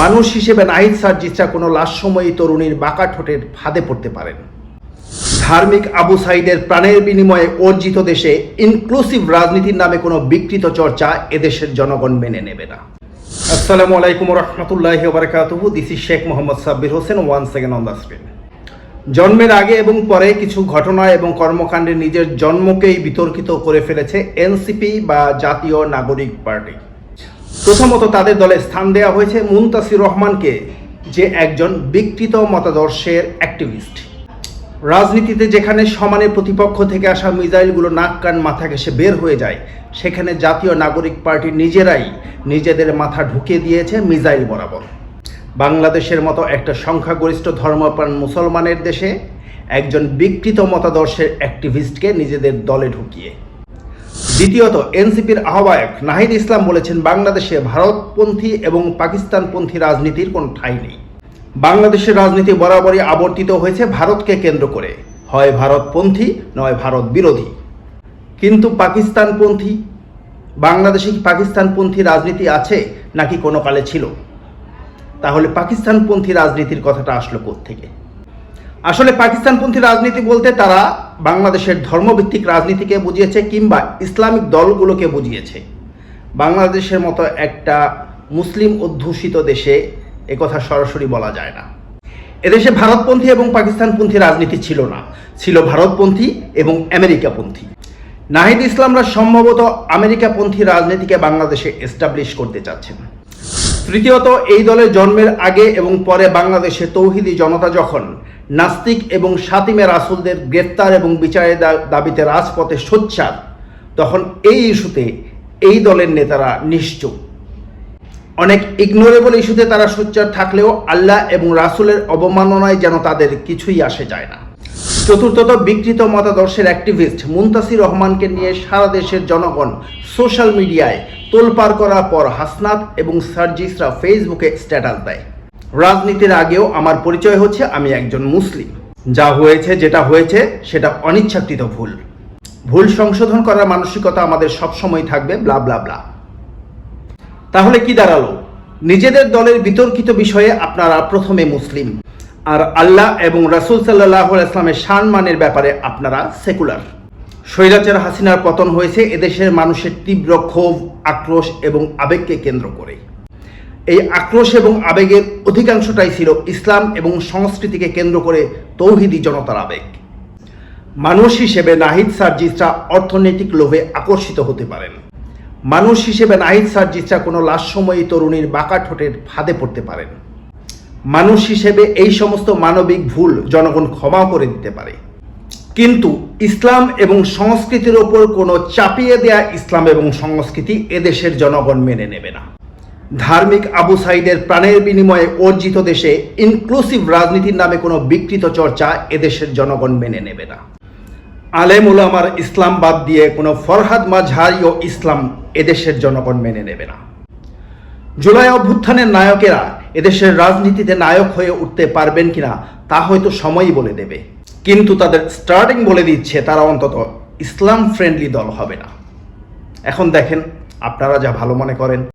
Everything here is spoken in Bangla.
মানুষ হিসেবে নাহিদ সার্জিসরা কোনো লাশময়ী তরুণীর বাঁকা ঠোঁটের ফাঁদে পড়তে পারেন। ধার্মিক আবু সাইদের প্রাণের বিনিময়ে অর্জিত দেশে ইনক্লুসিভ রাজনীতির নামে কোনো বিকৃত চর্চা এদেশের জনগণ মেনে নেবে না। আসসালামু আলাইকুম রহমতুল্লাহ বারকাতুহু। This is Sheikh Mohammad Sabbir Hossain one second on the screen জন্মের আগে এবং পরে কিছু ঘটনা এবং কর্মকাণ্ডে নিজের জন্মকেই বিতর্কিত করে ফেলেছে এনসিপি বা জাতীয় নাগরিক পার্টি। প্রথমত তাদের দলে স্থান দেওয়া হয়েছে মুনতাসির রহমানকে, যে একজন বিকৃত মতাদর্শের অ্যাক্টিভিস্ট রাজনীতিতে যেখানে সমানে প্রতিপক্ষ থেকে আসা মিসাইলগুলো নাক কান মাথা ঘেসে বের হয়ে যায়, সেখানে জাতীয় নাগরিক পার্টি নিজেরাই নিজেদের মাথা ঢুকিয়ে দিয়েছে মিসাইল বরাবর। বাংলাদেশের মতো একটা সংখ্যাগরিষ্ঠ ধর্মপ্রাণ মুসলমানের দেশে একজন বিকৃত মতাদর্শের অ্যাক্টিভিস্টকে নিজেদের দলে ঢুকিয়ে। দ্বিতীয়ত, এনসিপির আহ্বায়ক নাহিদ ইসলাম বলেছেন, বাংলাদেশে ভারতপন্থী এবং পাকিস্তানপন্থী রাজনীতির কোনো ঠাঁই নেই। বাংলাদেশের রাজনীতি বরাবরই আবর্তিত হয়েছে ভারতকে কেন্দ্র করে। হয় ভারতপন্থী, নয় ভারত বিরোধী। কিন্তু পাকিস্তানপন্থী, বাংলাদেশে কি পাকিস্তানপন্থী রাজনীতি আছে, নাকি কোনো কালে ছিল? তাহলে পাকিস্তানপন্থী রাজনীতির কথাটা আসলো থেকে আসলে পাকিস্তানপন্থী রাজনীতি বলতে তারা বাংলাদেশের ধর্মভিত্তিক রাজনীতিকে বুঝিয়েছে কিংবা ইসলামিক দলগুলোকে বুঝিয়েছে। বাংলাদেশের মতো একটা মুসলিম অধ্যুষিত দেশে একথা সরাসরি বলা যায় না। এদেশে ভারতপন্থী এবং পাকিস্তানপন্থী রাজনীতি ছিল না। ছিল ভারতপন্থী এবং আমেরিকাপন্থী। নাহিদ ইসলামরা সম্ভবত আমেরিকাপন্থী রাজনীতিকে বাংলাদেশে এস্টাবলিশ করতে চাচ্ছেন। তৃতীয়ত, এই দলের জন্মের আগে এবং পরে বাংলাদেশে তৌহিদি জনতা যখন নাস্তিক এবং সাতিমে রাসুলদের গ্রেপ্তার এবং বিচারের দাবিতে রাজপথে সোচ্চার, তখন এই ইস্যুতে এই দলের নেতারা নিশ্চুপ। অনেক ইগনোরেবল ইস্যুতে তারা সোচ্চার থাকলেও আল্লাহ এবং রাসুলের অবমাননায় যেন তাদের কিছুই আসে যায় না। চতুর্থত বিকৃত মতাদর্শের অ্যাক্টিভিস্ট মুনতাসির রহমানকে নিয়ে সারা দেশের জনগণ সোশ্যাল মিডিয়ায় তোলপাড় করার পর হাসনাত এবং সার্জিসরা ফেসবুকে স্ট্যাটাস দেয়। রাজনীতির আগেও আমার পরিচয় হচ্ছে আমি একজন মুসলিম। যা হয়েছে, যেটা হয়েছে, সেটা অনিচ্ছাকৃত ভুল। ভুল সংশোধন করার মানসিকতা আমাদের সবসময় থাকবে ব্লা ব্লা ব্লা তাহলে কি দাঁড়াল? নিজেদের দলের বিতর্কিত বিষয়ে আপনারা প্রথমে মুসলিম। আর আল্লাহ এবং রাসুল সাল্লাহ ইসলামের সম্মানের ব্যাপারে আপনারা সেকুলার স্বৈরাচার হাসিনার পতন হয়েছে এদেশের মানুষের তীব্র ক্ষোভ, আক্রোশ এবং আবেগকে কেন্দ্র করে। এই আক্রোশ এবং আবেগের অধিকাংশটাই ছিল ইসলাম এবং সংস্কৃতিকে কেন্দ্র করে তৌহিদি জনতার আবেগ। মানুষ হিসেবে নাহিদ সার্জিসরা অর্থনৈতিক লোভে আকর্ষিত হতে পারেন। মানুষ হিসেবে নাহিদ সার্জিসরা কোনো লাশময়ী তরুণীর বাঁকা ঠোঁটের ফাঁদে পড়তে পারেন। মানুষ হিসেবে এই সমস্ত মানবিক ভুল জনগণ ক্ষমা করে দিতে পারে। কিন্তু ইসলাম এবং সংস্কৃতির ওপর কোনো চাপিয়ে দেয়া ইসলাম এবং সংস্কৃতি এদেশের জনগণ মেনে নেবে না। ধার্মিক আবু সাইদের প্রাণের বিনিময়ে অর্জিত দেশে ইনক্লুসিভ রাজনীতির নামে কোনো বিকৃত চর্চা এদেশের জনগণ মেনে নেবে না। আলেম উলামার ইসলাম বাদ দিয়ে কোনো ফরহাদ মাঝহারি ও ইসলাম এদেশের জনগণ মেনে নেবে না। জুলাই অভ্যুত্থানের নায়কেরা এদেশের রাজনীতিতে নায়ক হয়ে উঠতে পারবেন কিনা, তা হয়তো সময়ই বলে দেবে। কিন্তু তাদের স্টার্টিং বলে দিচ্ছে তারা অন্তত ইসলাম ফ্রেন্ডলি দল হবে না। এখন দেখেন আপনারা যা ভালো মনে করেন।